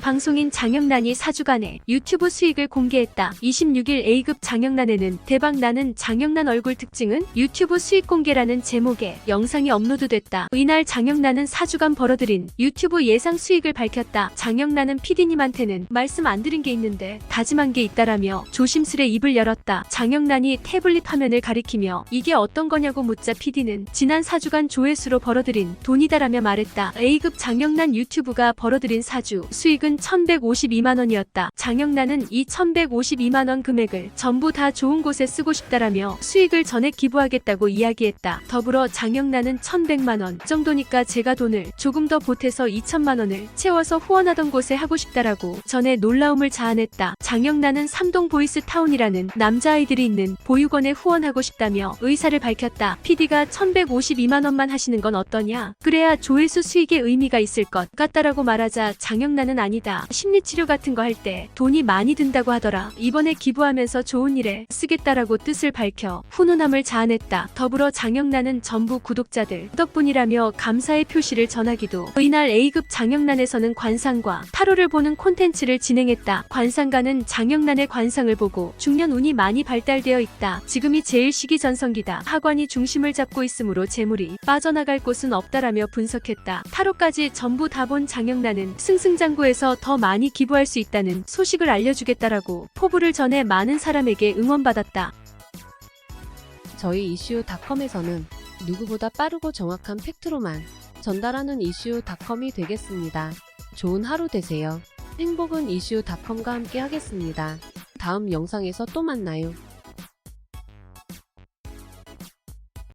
방송인 장영란이 4주간의 유튜브 수익을 공개했다. 26일 A급 장영란에는 대박 나는 장영란 얼굴 특징은 유튜브 수익 공개라는 제목의 영상이 업로드됐다. 이날 장영란은 4주간 벌어들인 유튜브 예상 수익을 밝혔다. 장영란은 PD님한테는 말씀 안 드린 게 있는데 다짐한 게 있다라며 조심스레 입을 열었다. 장영란이 태블릿 화면을 가리키며 이게 어떤 거냐고 묻자 PD는 지난 4주간 조회수로 벌어들인 돈이다라며 말했다. A급 장영란 유튜브가 벌어들인 4주 수익은 1152만 원이었다. 장영란은 이 1152만 원 금액을 전부 다 좋은 곳에 쓰고 싶다라며 수익을 전액 기부하겠다고 이야기했다. 더불어 장영란은 1100만 원 정도니까 제가 돈을 조금 더 보태서 2천만 원을 채워서 후원하던 곳에 하고 싶다라고 전에 놀라움을 자아냈다. 장영란은 삼동 보이스타운이라는 남자아이들이 있는 보육원에 후원하고 싶다며 의사를 밝혔다. PD가 1152만 원만 하시는 건 어떠냐? 그래야 조회수 수익에 의미가 있을 것 같다라고 말하자 장영란은 아니 다. 심리치료 같은 거 할 때 돈이 많이 든다고 하더라. 이번에 기부하면서 좋은 일에 쓰겠다라고 뜻을 밝혀 훈훈함을 자아냈다. 더불어 장영란은 전부 구독자들 덕분이라며 감사의 표시를 전하기도 이날 A급 장영란에서는 관상과 타로를 보는 콘텐츠를 진행했다. 관상가는 장영란의 관상을 보고 중년 운이 많이 발달되어 있다. 지금이 제일 시기전성기다. 하관이 중심을 잡고 있으므로 재물이 빠져나갈 곳은 없다라며 분석했다. 타로까지 전부 다 본 장영란은 승승장구에 서 더 많이 기부할 수 있다는 소식을 알려주겠다라고 포부를 전해 많은 사람에게 응원받았다. 저희 이슈닷컴에서는 누구보다 빠르고 정확한 팩트로만 전달하는 이슈닷컴이 되겠습니다. 좋은 하루 되세요. 행복은 이슈닷컴과 함께 하겠습니다. 다음 영상에서 또 만나요.